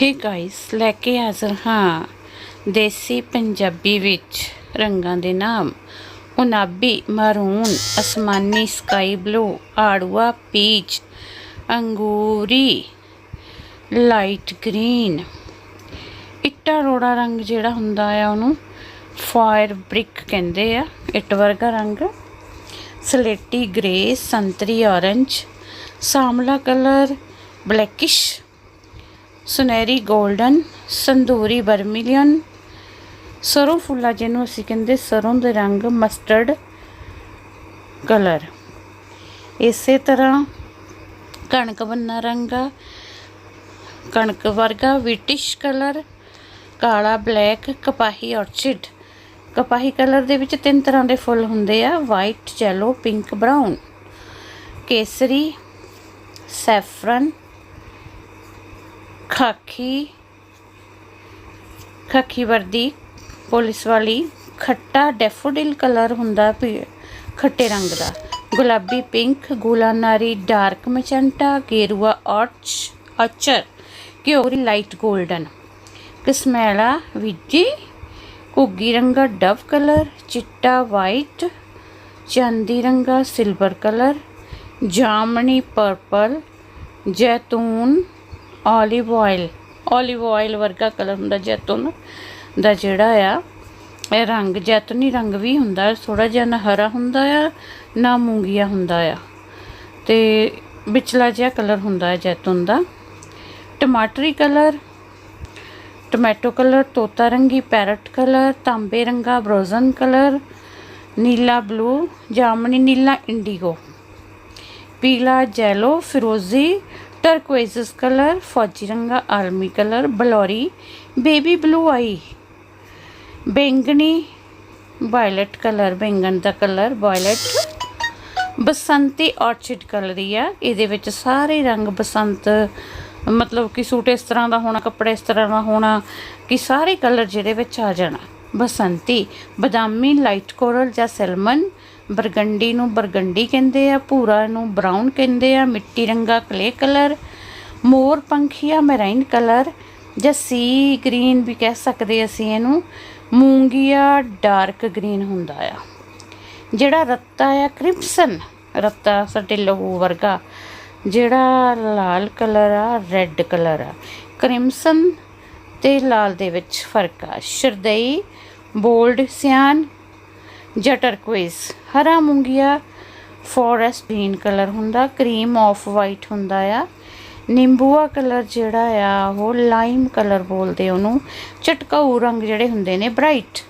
Hey guys ਲੈ ਕੇ ਹਾਜ਼ਰ ਹਾਂ ਦੇਸੀ ਪੰਜਾਬੀ ਵਿੱਚ ਰੰਗਾਂ ਦੇ ਨਾਮ। ਉਨਾਬੀ ਮਰੂਨ ਅਸਮਾਨੀ ਸਕਾਈ ਬਲੂ ਆੜੂਆ ਪੀਚ ਅੰਗੂਰੀ ਲਾਈਟ ਗ੍ਰੀਨ ਇੱਟਾ ਰੋੜਾ ਰੰਗ ਜਿਹੜਾ ਹੁੰਦਾ ਆ ਉਹਨੂੰ ਫਾਇਰ ਬ੍ਰਿਕ ਕਹਿੰਦੇ ਆ, ਇੱਟ ਵਰਗਾ ਰੰਗ। ਸਲੇਟੀ ਗ੍ਰੇ ਸੰਤਰੀ ਔਰੰਜ ਸਾਮਲਾ ਕਲਰ ਬਲੈਕਿਸ਼ ਸੁਨਹਿਰੀ 골ਡਨ ਸੰਦੂਰੀ ਬਰਮਿਲੀਅਨ ਸਰੋਂ ਫੁੱਲਾ ਜਿਹਨੂੰ ਅਸੀਂ ਕਹਿੰਦੇ ਸਰੋਂ ਦੇ ਰੰਗ ਮਸਟਰਡ ਕਲਰ। ਇਸੇ ਤਰ੍ਹਾਂ ਕਣਕ ਬੰਨਾ ਰੰਗ ਆ ਕਣਕ ਵਰਗਾ ਵਿਟਿਸ਼ ਕਲਰ, ਕਾਲਾ, ਬਲੈਕ, ਕਪਾਹੀ, ਔਰਚਿਡ। ਕਪਾਹੀ ਕਲਰ ਦੇ ਵਿੱਚ ਤਿੰਨ ਤਰ੍ਹਾਂ ਦੇ ਫੁੱਲ ਹੁੰਦੇ ਆ, ਵਾਈਟ ਜੈਲੋ ਪਿੰਕ ਬਰਾਊਨ ਕੇਸਰੀ, ਸੈਫਰਨ ਖਾਕੀ ਖਾਕੀ ਵਰਦੀ, ਪੁਲਿਸ ਵਾਲੀ, ਖੱਟਾ ਡੈਫੋਡਿਲ ਕਲਰ ਹੁੰਦਾ ਪੀ- ਖੱਟੇ ਰੰਗ ਦਾ। ਗੁਲਾਬੀ, ਪਿੰਕ ਗੁਲਾਨਾਰੀ ਡਾਰਕ ਮਚੰਟਾ ਗੇਰੂਆ ਔਰਚ ਅਚਰ ਘਿਓਰੀ, ਲਾਈਟ 골ਡਨ ਕਸਮੈਲਾ, ਵਿਜੀ, ਘੁੱਗੀ ਰੰਗਾ, ਡਵ ਕਲਰ, ਚਿੱਟਾ, ਵਾਈਟ, ਚਾਂਦੀ ਰੰਗਾ, ਸਿਲਵਰ ਕਲਰ, ਜਾਮਣੀ, ਪਰਪਲ, ਜੈਤੂਨ olive oil. Olive oil ਵਰਗਾ ਕਲਰ ਹੁੰਦਾ ਜੈਤੂਨ ਦਾ ਜਿਹੜਾ ਆ, ਇਹ ਰੰਗ ਜੈਤੂਨੀ ਰੰਗ ਵੀ ਹੁੰਦਾ ਥੋੜਾ ਜਿਹਾ ਨਾ ਹਰਾ ਹੁੰਦਾ ਆ, ਨਾ ਮੂੰਗੀਆ ਹੁੰਦਾ ਆ। ਤੇ ਵਿਚਲਾ ਜਿਹਾ ਕਲਰ ਹੁੰਦਾ ਹੈ ਜੈਤੂਨ ਦਾ। ਟਮਾਟਰੀ ਕਲਰ ਟੋਮੈਟੋ ਕਲਰ ਤੋਤਾ ਰੰਗੀ ਪੈਰਟ ਕਲਰ ਤਾਂਬੇ ਰੰਗਾ ਬਰੋਜ਼ਨ ਕਲਰ ਨੀਲਾ ਬਲੂ ਜਾਮਨੀ, ਨੀਲਾ ਇੰਡੀਗੋ ਪੀਲਾ ਜੈਲੋ ਫਿਰੋਜ਼ੀ ਟਰਕੋਇਜ਼ਸ ਕਲਰ ਫੌਜੀ ਰੰਗਾ ਆਲਮੀ ਕਲਰ ਬਲੌਰੀ ਬੇਬੀ ਬਲੂ ਆਈ ਬੈਂਗਣੀ ਵਾਇਲਟ ਕਲਰ ਬੈਂਗਣ ਦਾ ਕਲਰ ਵਾਇਲਟ ਬਸੰਤੀ ਆਰਚਿਡ ਕਲਰੀ ਆ ਇਹਦੇ ਵਿੱਚ ਸਾਰੇ ਰੰਗ ਬਸੰਤ ਮਤਲਬ ਕਿ ਸੂਟ ਇਸ ਤਰ੍ਹਾਂ ਦਾ ਹੋਣਾ ਕੱਪੜੇ ਇਸ ਤਰ੍ਹਾਂ ਦਾ ਹੋਣਾ ਕਿ ਸਾਰੇ ਕਲਰ ਜਿਹਦੇ ਵਿੱਚ ਆ ਜਾਣਾ ਬਸੰਤੀ ਬਦਾਮੀ ਲਾਈਟ ਕੋਰਲ ਜਾਂ ਸੈਲਮਨ ਬਰਗੰਡੀ ਨੂੰ ਬਰਗੰਡੀ ਕਹਿੰਦੇ ਆ, ਭੂਰਾ ਨੂੰ ਬਰਾਊਨ ਕਹਿੰਦੇ ਆ, ਮਿੱਟੀ ਰੰਗਾ ਕਲੇ ਕਲਰ ਮੋਰ ਪੰਖੀਆ ਮੈਰਾਈਨ ਕਲਰ ਜਾਂ ਸੀ ਗ੍ਰੀਨ ਵੀ ਕਹਿ ਸਕਦੇ ਅਸੀਂ ਇਹਨੂੰ, ਮੂੰਗੀਆ ਡਾਰਕ ਗ੍ਰੀਨ ਹੁੰਦਾ ਆ। ਜਿਹੜਾ ਰੱਤਾ ਆ ਕ੍ਰਿਮਸਨ ਰੱਤਾ ਸਾਡੇ ਲਹੂ ਵਰਗਾ, ਜਿਹੜਾ ਲਾਲ ਕਲਰ ਆ ਰੈੱਡ ਕਲਰ ਆ। ਕ੍ਰਿਮਸਨ ਤੇ ਲਾਲ ਦੇ ਵਿੱਚ ਫ਼ਰਕ ਆ। ਸ਼ਰਦਈ, ਬੋਲਡ, ਸਿਆਨ ਜਾਂ ਟਰਕੋਇਜ਼ ਹਰਾ ਮੂੰਗੀਆ ਫੋਰੈਸਟ ਗ੍ਰੀਨ ਕਲਰ ਹੁੰਦਾ ਕਰੀਮ ਆਫ ਵਾਈਟ ਹੁੰਦਾ ਆ। ਨਿੰਬੂਆ ਕਲਰ ਜਿਹੜਾ ਆ, ਉਹ ਲਾਈਮ ਕਲਰ ਬੋਲਦੇ ਉਹਨੂੰ। ਚਟਕਾਊ ਰੰਗ ਜਿਹੜੇ ਹੁੰਦੇ ਨੇ ਬ੍ਰਾਈਟ